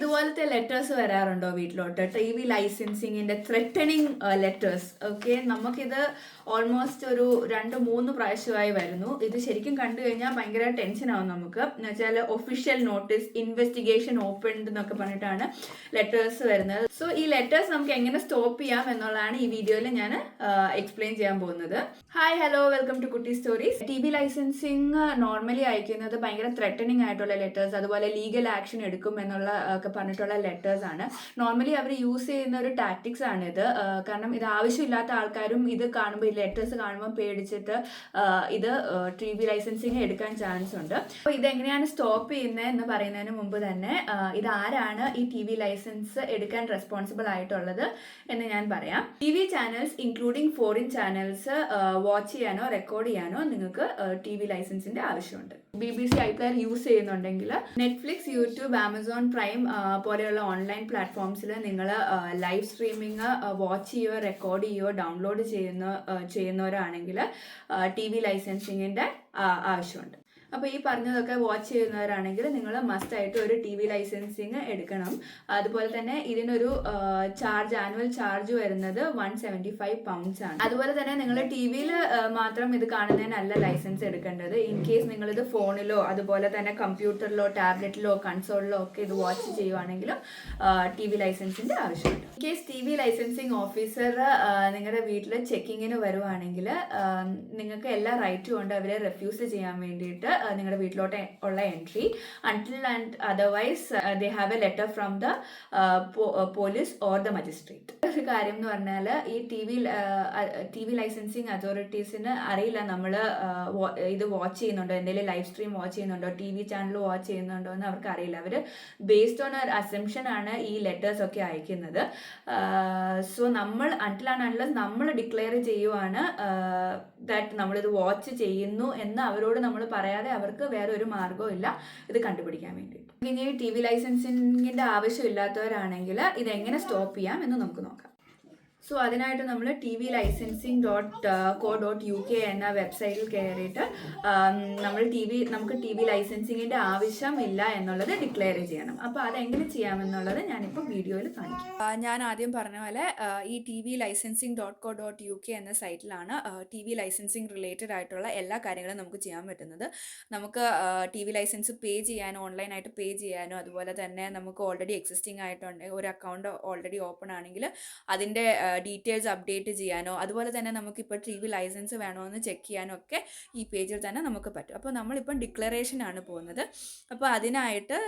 ഇതുപോലത്തെ ലെറ്റേഴ്സ് വരാറുണ്ടോ വീട്ടിലോട്ട്? ടി വി ലൈസൻസിങ്ങിന്റെ ത്രെറ്റനിങ് ലെറ്റേഴ്സ് ഓക്കെ നമുക്കിത് ഓൾമോസ്റ്റ് ഒരു രണ്ട് മൂന്ന് പ്രാവശ്യമായി വരുന്നു. ഇത് ശരിക്കും കണ്ടു കഴിഞ്ഞാൽ ഭയങ്കര ആവും നമുക്ക്. എന്ന് വെച്ചാൽ ഒഫീഷ്യൽ നോട്ടീസ് ഇൻവെസ്റ്റിഗേഷൻ ഓപ്പൺ എന്നൊക്കെ പറഞ്ഞിട്ടാണ് ലെറ്റേഴ്സ് വരുന്നത്. സോ ഈ ലെറ്റേഴ്സ് നമുക്ക് എങ്ങനെ സ്റ്റോപ്പ് ചെയ്യാം എന്നുള്ളതാണ് ഈ വീഡിയോയിൽ ഞാൻ എക്സ്പ്ലെയിൻ ചെയ്യാൻ പോകുന്നത്. Hi hello welcome to Kutti stories T V licensing normally അയക്കുന്നത് ഭയങ്കര ത്രെറ്റനിങ് ആയിട്ടുള്ള ലെറ്റേഴ്സ് അതുപോലെ ലീഗൽ ആക്ഷൻ എടുക്കും എന്നുള്ള ആ, ഒക്കെ പറഞ്ഞിട്ടുള്ള ലെറ്റേഴ്സ് ആണ്. നോർമലി അവർ യൂസ് ചെയ്യുന്ന ഒരു ടാക്ടിക്സ് ആണ് ഇത് കാരണം ഇത് ആവശ്യമില്ലാത്ത ആൾക്കാരും ഇത് കാണുമ്പോൾ ഈ ലെറ്റേഴ്സ് കാണുമ്പോൾ പേടിച്ചിട്ട് ഇത് ടി വി ലൈസൻസിങ് എടുക്കാൻ ചാൻസ് ഉണ്ട്. അപ്പോൾ ഇതെങ്ങനെയാണ് സ്റ്റോപ്പ് ചെയ്യുന്നത് എന്ന് പറയുന്നതിന് മുമ്പ് തന്നെ ഇത് ആരാണ് ഈ ടി വി ലൈസൻസ് എടുക്കാൻ റെസ്പോൺസിബിൾ ആയിട്ടുള്ളത് എന്ന് ഞാൻ പറയാം. T V channels including foreign channels watch ചെയ്യാനോ റെക്കോർഡ് ചെയ്യാനോ നിങ്ങൾക്ക് ടി വി ലൈസൻസിന്റെ ആവശ്യമുണ്ട്. B B C iPlayer use ചെയ്യുന്നുണ്ടെങ്കിൽ നെറ്റ്ഫ്ലിക്സ് യൂട്യൂബ് ആമസോൺ പ്രൈം പോലെയുള്ള ഓൺലൈൻ പ്ലാറ്റ്ഫോംസിൽ നിങ്ങൾ ലൈവ് സ്ട്രീമിങ് വാച്ച് ചെയ്യുകയോ റെക്കോർഡ് ചെയ്യുകയോ ഡൗൺലോഡ് ചെയ്യുന്ന ചെയ്യുന്നവരാണെങ്കിൽ ടി വി ലൈസൻസിങ്ങിന്റെ ആവശ്യമുണ്ട്. അപ്പോൾ ഈ പറഞ്ഞതൊക്കെ വാച്ച് ചെയ്യുന്നവരാണെങ്കിൽ നിങ്ങൾ മസ്റ്റ് ആയിട്ട് ഒരു ടി വി ലൈസൻസിങ് എടുക്കണം. അതുപോലെ തന്നെ ഇതിനൊരു ചാർജ് ആനുവൽ ചാർജ് വരുന്നത് വൺ സെവന്റി ഫൈവ് പൗണ്ട്സ് ആണ്. അതുപോലെ തന്നെ നിങ്ങൾ ടി വിയിൽ മാത്രം ഇത് കാണുന്നതിനല്ല ലൈസൻസ് എടുക്കേണ്ടത്. ഇൻ കേസ് നിങ്ങൾ ഇത് ഫോണിലോ അതുപോലെ തന്നെ കമ്പ്യൂട്ടറിലോ ടാബ്ലറ്റിലോ കൺസോളിലോ ഒക്കെ ഇത് വാച്ച് ചെയ്യുവാണെങ്കിലും ടി വി ലൈസൻസിന്റെ ആവശ്യമുണ്ട്. In case T V licensing officer നിങ്ങളുടെ വീട്ടിൽ ചെക്കിങ്ങിന് വരുവാണെങ്കിൽ നിങ്ങൾക്ക് എല്ലാ റൈറ്റും ഉണ്ട്. അവരെ റെഫ്യൂസ് ചെയ്യാൻ വേണ്ടിയിട്ട് നിങ്ങളുടെ വീട്ടിലോട്ട് ഉള്ള entry until and otherwise they have a letter from the police or the magistrate ഒരു കാര്യം എന്ന് പറഞ്ഞാൽ ഈ T V T V licensing അതോറിറ്റീസിന് അറിയില്ല നമ്മൾ ഇത് വാച്ച് ചെയ്യുന്നുണ്ടോ എന്തെങ്കിലും ലൈവ് സ്ട്രീം വാച്ച് ചെയ്യുന്നുണ്ടോ ടി വി ചാനൽ വാച്ച് ചെയ്യുന്നുണ്ടോ എന്ന് അവർക്ക് അറിയില്ല. അവർ ബേസ്ഡ് ഓൺ ഒരു അസംഷൻ ആണ് ഈ ലെറ്റേഴ്സ് ഒക്കെ അയക്കുന്നത്. സോ നമ്മൾ അൺടിലാണ് അൺലസ് നമ്മൾ ഡിക്ലെയർ ചെയ്യുവാണ് ദാറ്റ് നമ്മളിത് വാച്ച് ചെയ്യുന്നു എന്ന് അവരോട് നമ്മൾ പറയാതെ അവർക്ക് വേറെ ഒരു മാർഗവും ഇല്ല. ഇത് കണ്ടുപിടിക്കാൻ വേണ്ടി ഇനി ടി വി ലൈസൻസിങ്ങിന്റെ ആവശ്യമില്ലാത്തവരാണെങ്കിൽ ഇത് എങ്ങനെ സ്റ്റോപ്പ് ചെയ്യാം എന്ന് നമുക്ക് നോക്കാം. സോ അതിനായിട്ട് നമ്മൾ T V licensing dot co dot U K എന്ന വെബ്സൈറ്റിൽ കയറിയിട്ട് നമ്മൾ ടി വി നമുക്ക് ടി വി ലൈസൻസിങ്ങിന്റെ ആവശ്യമില്ല എന്നുള്ളത് ഡിക്ലെയർ ചെയ്യണം. അപ്പോൾ അതെങ്ങനെ ചെയ്യാമെന്നുള്ളത് ഞാനിപ്പോൾ വീഡിയോയിൽ കാണിക്കാം. ഞാൻ ആദ്യം പറഞ്ഞ പോലെ ഈ T V licensing dot co dot U K എന്ന സൈറ്റിലാണ് ടി വി ലൈസൻസിങ് റിലേറ്റഡ് ആയിട്ടുള്ള എല്ലാ കാര്യങ്ങളും നമുക്ക് ചെയ്യാൻ പറ്റുന്നത്. നമുക്ക് ടി വി ലൈസൻസ് പേ ചെയ്യാനോ ഓൺലൈനായിട്ട് പേ ചെയ്യാനോ അതുപോലെ തന്നെ നമുക്ക് ഓൾറെഡി എക്സിസ്റ്റിംഗ് ആയിട്ടുണ്ട് ഒരു അക്കൗണ്ട് ഓൾറെഡി ഓപ്പൺ ആണെങ്കിൽ അതിന്റെ ഡീറ്റെയിൽസ് അപ്ഡേറ്റ് ചെയ്യാനോ അതുപോലെ തന്നെ നമുക്കിപ്പോൾ ടി വി ലൈസൻസ് വേണോ വേണമെന്ന് ചെക്ക് ചെയ്യാനോ ഒക്കെ ഈ പേജിൽ തന്നെ നമുക്ക് പറ്റും. അപ്പോൾ നമ്മളിപ്പം ഡിക്ലറേഷൻ ആണ് പോകുന്നത്. അപ്പോൾ അതിനായിട്ട്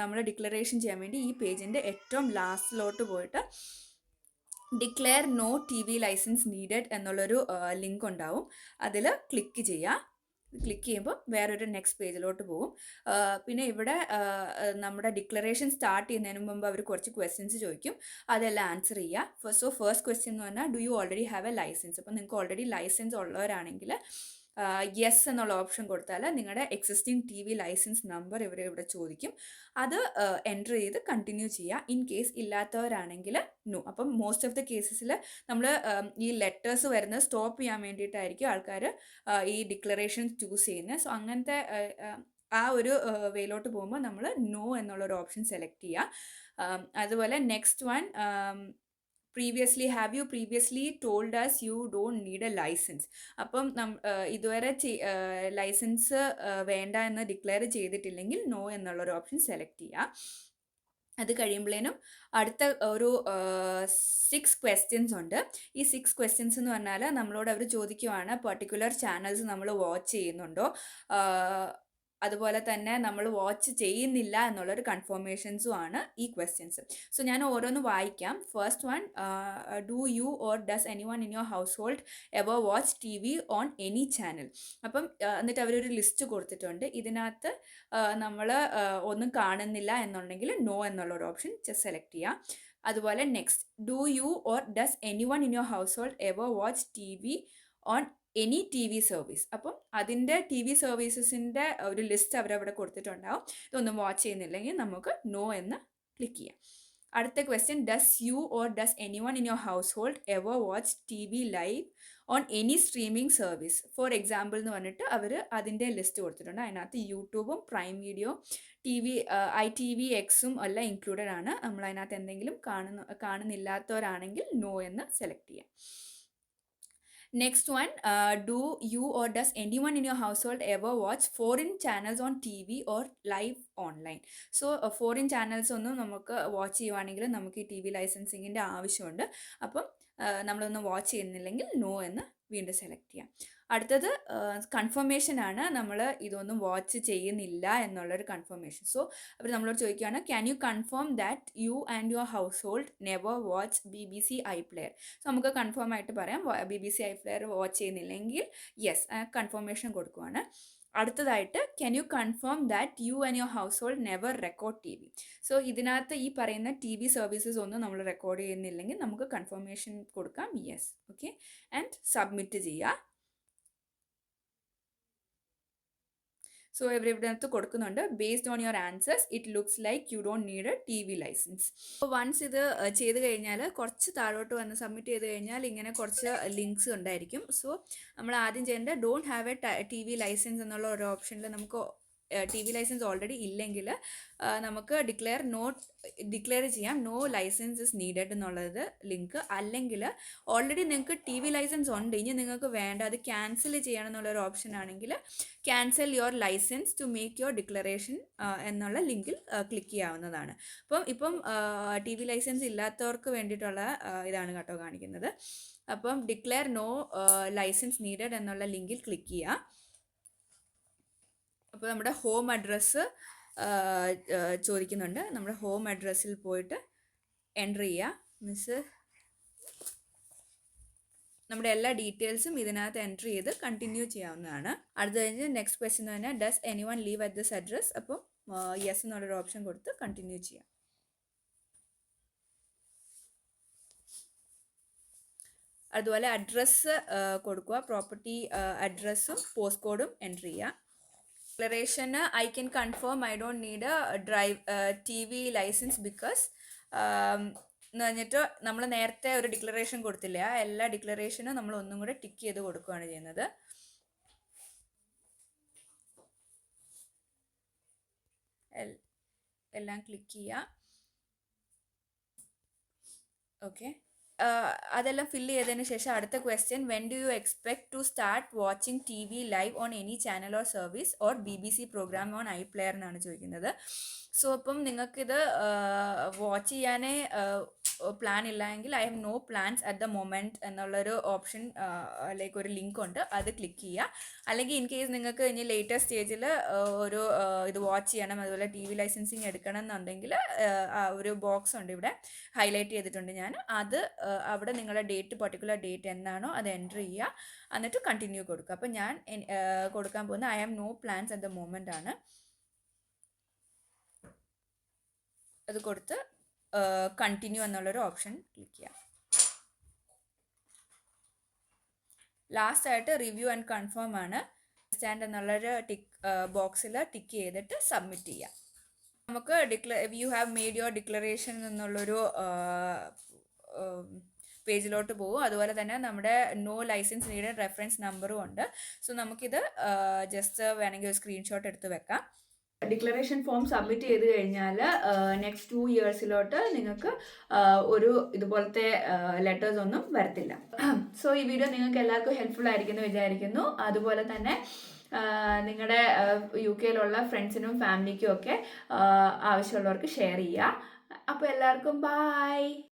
നമ്മൾ ഡിക്ലറേഷൻ ചെയ്യാൻ വേണ്ടി ഈ പേജിന്റെ ഏറ്റവും ലാസ്റ്റിലോട്ട് പോയിട്ട് declare no T V license needed എന്നുള്ളൊരു ലിങ്ക് ഉണ്ടാവും. അതിൽ ക്ലിക്ക് ചെയ്യുക. ക്ലിക്ക് ചെയ്യുമ്പോൾ വേറൊരു നെക്സ്റ്റ് പേജിലോട്ട് പോകും. പിന്നെ ഇവിടെ നമ്മുടെ ഡിക്ലറേഷൻ സ്റ്റാർട്ട് ചെയ്യുന്നതിന് മുമ്പ് അവർ കുറച്ച് ക്വസ്റ്റ്യൻസ് ചോദിക്കും. അതെല്ലാം ആൻസർ ചെയ്യുക സോ ഫസ്റ്റ് ക്വസ്റ്റ്യൻ എന്ന് പറഞ്ഞാൽ do you already have a license അപ്പോൾ നിങ്ങൾക്ക് ഓൾറെഡി ലൈസൻസ് ഉള്ളവരാണെങ്കിൽ യെസ് എന്നുള്ള ഓപ്ഷൻ കൊടുത്താൽ നിങ്ങളുടെ existing T V license number ഇവർ ഇവിടെ ചോദിക്കും. അത് എന്റർ ചെയ്ത് കണ്ടിന്യൂ ചെയ്യുക ഇൻ കേസ് ഇല്ലാത്തവരാണെങ്കിൽ നോ അപ്പം മോസ്റ്റ് ഓഫ് ദ കേസസിൽ നമ്മൾ ഈ ലെറ്റേഴ്സ് വരുന്നത് സ്റ്റോപ്പ് ചെയ്യാൻ വേണ്ടിയിട്ടായിരിക്കും ആൾക്കാർ ഈ ഡിക്ലറേഷൻ ചൂസ് ചെയ്യുന്നത് സോ അങ്ങനത്തെ ആ, ഒരു വേയിലോട്ട് പോകുമ്പോൾ നമ്മൾ നോ എന്നുള്ളൊരു ഓപ്ഷൻ സെലക്ട് ചെയ്യുക അതുപോലെ next one previously have you previously told us you don't need a license അപ്പം നം ഇതുവരെ ലൈസൻസ് വേണ്ട എന്ന് ഡിക്ലെയർ ചെയ്തിട്ടില്ലെങ്കിൽ നോ എന്നുള്ളൊരു ഓപ്ഷൻ സെലക്ട് ചെയ്യുക അത് കഴിയുമ്പോഴേനും അടുത്ത ഒരു സിക്സ് ക്വസ്റ്റ്യൻസ് ഉണ്ട്. ഈ സിക്സ് ക്വസ്റ്റ്യൻസ് എന്ന് പറഞ്ഞാൽ നമ്മളോട് അവർ ചോദിക്കുവാണ് പർട്ടിക്കുലർ ചാനൽസ് നമ്മൾ വാച്ച് ചെയ്യുന്നുണ്ടോ? അതുപോലെ തന്നെ നമ്മൾ വാച്ച് ചെയ്യുന്നില്ല എന്നുള്ളൊരു കൺഫർമേഷൻസും ആണ് ഈ ക്വസ്റ്റ്യൻസ് സോ ഞാൻ ഓരോന്ന് വായിക്കാം. First one do you or does anyone in your household ever watch T V on any channel അപ്പം ആ, എന്നിട്ട് അവരൊരു ലിസ്റ്റ് കൊടുത്തിട്ടുണ്ട്. ഇതിനകത്ത് നമ്മൾ ഒന്നും കാണുന്നില്ല എന്നുണ്ടെങ്കിൽ നോ എന്നുള്ളൊരു ഓപ്ഷൻ സെലക്ട് ചെയ്യാം. അതുപോലെ next do you or does anyone in your household ever watch T V on any T V service അപ്പം അതിന്റെ ടി വി സർവീസസിന്റെ ഒരു ലിസ്റ്റ് അവരവിടെ കൊടുത്തിട്ടുണ്ടാവും. ഇതൊന്നും വാച്ച് ചെയ്യുന്നില്ലെങ്കിൽ നമുക്ക് നോ എന്ന് ക്ലിക്ക് ചെയ്യാം. അടുത്ത question does you or does anyone in your household ever watch T V live on any streaming service for example എന്ന് പറഞ്ഞിട്ട് അവർ അതിന്റെ ലിസ്റ്റ് കൊടുത്തിട്ടുണ്ട്. അതിനകത്ത് യൂട്യൂബും Prime video T V I T V എക്സും എല്ലാം ഇൻക്ലൂഡഡ് ആണ്. നമ്മൾ അതിനകത്ത് എന്തെങ്കിലും കാണുന്ന കാണുന്നില്ലാത്തവരാണെങ്കിൽ നോ എന്ന് സെലക്ട് ചെയ്യാം. One do you or does anyone in your household ever watch foreign channels on T V or live online so foreign channels ഒന്നും നമുക്ക് വാച്ച് ചെയ്യുവാണെങ്കിൽ നമുക്ക് ഈ ടി വി ലൈസൻസിങ്ങിന്റെ ആവശ്യമുണ്ട്. അപ്പം നമ്മളൊന്നും നമ്മളൊന്ന് വാച്ച് ചെയ്യുന്നില്ലെങ്കിൽ നോ എന്ന് വീണ്ടും സെലക്ട് ചെയ്യാം. അടുത്തത് കൺഫർമേഷൻ ആണ് നമ്മൾ ഇതൊന്നും വാച്ച് ചെയ്യുന്നില്ല എന്നുള്ളൊരു കൺഫർമേഷൻ സോ അവർ നമ്മളോട് ചോദിക്കുകയാണ് can you confirm that you and your household never watch B B C iPlayer so നമുക്ക് കൺഫേം ആയിട്ട് പറയാം B B C iPlayer watch ചെയ്യുന്നില്ലെങ്കിൽ യെസ് കൺഫർമേഷൻ കൊടുക്കുവാണ്. അടുത്തതായിട്ട് can you confirm that you and your household never record T V so ഇതിനകത്ത് ഈ പറയുന്ന T V services ഒന്നും നമ്മൾ റെക്കോർഡ് ചെയ്യുന്നില്ലെങ്കിൽ നമുക്ക് കൺഫർമേഷൻ കൊടുക്കാം യെസ് ഓക്കെ ആൻഡ് സബ്മിറ്റ് ചെയ്യുക. സോ ഇവരിവിടത്ത് കൊടുക്കുന്നുണ്ട്. Based on your answers it looks like you don't need a T V license അപ്പോൾ വൺസ് ഇത് ചെയ്ത് കഴിഞ്ഞാൽ കുറച്ച് താഴോട്ട് വന്ന് സബ്മിറ്റ് ചെയ്ത് കഴിഞ്ഞാൽ ഇങ്ങനെ കുറച്ച് ലിങ്ക്സ് ഉണ്ടായിരിക്കും. സോ നമ്മൾ ആദ്യം ചെയ്യേണ്ടത് don't have a T V licence എന്നുള്ള ഒരു ഓപ്ഷനിൽ നമുക്ക് ടി വി ലൈസൻസ് ഓൾറെഡി ഇല്ലെങ്കിൽ നമുക്ക് ഡിക്ലെയർ നോട്ട് ഡിക്ലെയർ ചെയ്യാം. നോ ലൈസൻസ് ഇസ് നീഡഡ് എന്നുള്ളത് ലിങ്ക് അല്ലെങ്കിൽ ഓൾറെഡി നിങ്ങൾക്ക് ടി വി ലൈസൻസ് ഉണ്ട്. ഇനി നിങ്ങൾക്ക് വേണ്ട അത് ക്യാൻസൽ ചെയ്യണം എന്നുള്ളൊരു ഓപ്ഷൻ ആണെങ്കിൽ cancel your licence to make your declaration എന്നുള്ള ലിങ്കിൽ ക്ലിക്ക് ചെയ്യാവുന്നതാണ്. അപ്പം ഇപ്പം ടി വി ലൈസൻസ് ഇല്ലാത്തവർക്ക് വേണ്ടിയിട്ടുള്ള ഇതാണ് കേട്ടോ കാണിക്കുന്നത്. അപ്പം ഡിക്ലെയർ നോ ലൈസൻസ് നീഡഡ് എന്നുള്ള ലിങ്കിൽ ക്ലിക്ക് ചെയ്യുക അപ്പോൾ നമ്മുടെ ഹോം അഡ്രസ്സ് ചോദിക്കുന്നുണ്ട്. നമ്മുടെ ഹോം അഡ്രസ്സിൽ പോയിട്ട് എന്റർ ചെയ്യുക മീൻസ് നമ്മുടെ എല്ലാ ഡീറ്റെയിൽസും ഇതിനകത്ത് എന്റർ ചെയ്ത് കണ്ടിന്യൂ ചെയ്യാവുന്നതാണ്. അടുത്ത കഴിഞ്ഞ് നെക്സ്റ്റ് ക്വസ്റ്റ്യൻ എന്ന് പറഞ്ഞാൽ does anyone live at this address അപ്പം യെസ് എന്നുള്ളൊരു ഓപ്ഷൻ കൊടുത്ത് കണ്ടിന്യൂ ചെയ്യാം. അതുപോലെ അഡ്രസ്സ് കൊടുക്കുക. പ്രോപ്പർട്ടി അഡ്രസ്സും പോസ്റ്റ് കോഡും എന്റർ ചെയ്യുക declaration I can confirm I don't need drive T V licence because എന്ന് പറഞ്ഞിട്ട് നമ്മൾ നേരത്തെ ഒരു ഡിക്ലറേഷൻ കൊടുത്തില്ല എല്ലാ ഡിക്ലറേഷനും നമ്മൾ ഒന്നും കൂടെ ടിക്ക് ചെയ്ത് കൊടുക്കുകയാണ് ചെയ്യുന്നത്. എല്ലാം ക്ലിക്ക് ചെയ്യുക ഓക്കെ അതെല്ലാം ഫില്ല് ചെയ്തതിന് ശേഷം അടുത്ത question when do you expect to start watching T V live on any channel or service or B B C programme on iPlayer എന്നാണ് ചോദിക്കുന്നത്. സോ അപ്പം നിങ്ങൾക്കിത് വാച്ച് ചെയ്യാനേ പ്ലാൻ ഇല്ല എങ്കിൽ I have no plans at the moment എന്നുള്ളൊരു option like ഒരു link ഉണ്ട്. അത് ക്ലിക്ക് ചെയ്യുക അല്ലെങ്കിൽ ഇൻ കേസ് നിങ്ങൾക്ക് ഇനി ലേറ്റസ്റ്റ് സ്റ്റേജിൽ ഒരു ഇത് വാച്ച് ചെയ്യണം അതുപോലെ ടി വി ലൈസൻസിങ് എടുക്കണം എന്നുണ്ടെങ്കിൽ ഒരു ബോക്സ് ഉണ്ട് ഇവിടെ. ഹൈലൈറ്റ് ചെയ്തിട്ടുണ്ട് ഞാൻ. അത് അവിടെ നിങ്ങളുടെ ഡേറ്റ് പർട്ടിക്കുലർ ഡേറ്റ് എന്നാണോ അത് എന്റർ ചെയ്യുക എന്നിട്ട് കണ്ടിന്യൂ കൊടുക്കുക. അപ്പോൾ ഞാൻ കൊടുക്കാൻ പോകുന്ന I have no plans at the moment ആണ്. അത് കൊടുത്ത് കണ്ടിന്യൂ എന്നുള്ളൊരു ഓപ്ഷൻ ക്ലിക്ക് ചെയ്യാം. ലാസ്റ്റ് ആയിട്ട് റിവ്യൂ ആൻഡ് കൺഫേം ആണ്. സ്റ്റാൻഡ് എന്നുള്ളൊരു ടിക്ക് ബോക്സിൽ ടിക്ക് ചെയ്തിട്ട് സബ്മിറ്റ് ചെയ്യാം. നമുക്ക് ഡിക്ല you have made your declaration എന്നുള്ളൊരു പേജിലോട്ട് പോകും. അതുപോലെ തന്നെ നമ്മുടെ നോ ലൈസൻസ് നീഡ് റെഫറൻസ് നമ്പറും ഉണ്ട്. സോ നമുക്കിത് ജസ്റ്റ് വേണമെങ്കിൽ ഒരു സ്ക്രീൻഷോട്ട് എടുത്ത് വെക്കാം. ഡിക്ലറേഷൻ ഫോം സബ്മിറ്റ് ചെയ്ത് കഴിഞ്ഞാൽ നെക്സ്റ്റ് ടു ഇയേഴ്സിലോട്ട് നിങ്ങൾക്ക് ഒരു ഇതുപോലത്തെ ലെറ്റേഴ്സ് ഒന്നും വരത്തില്ല. സോ ഈ വീഡിയോ നിങ്ങൾക്ക് എല്ലാവർക്കും ഹെൽപ്ഫുൾ ആയിരിക്കുമെന്ന് വിചാരിക്കുന്നു. അതുപോലെ തന്നെ നിങ്ങളുടെ യു കെയിലുള്ള ഫ്രണ്ട്സിനും ഫാമിലിക്കും ഒക്കെ ആവശ്യമുള്ളവർക്ക് ഷെയർ ചെയ്യുക. അപ്പോൾ എല്ലാവർക്കും ബായ്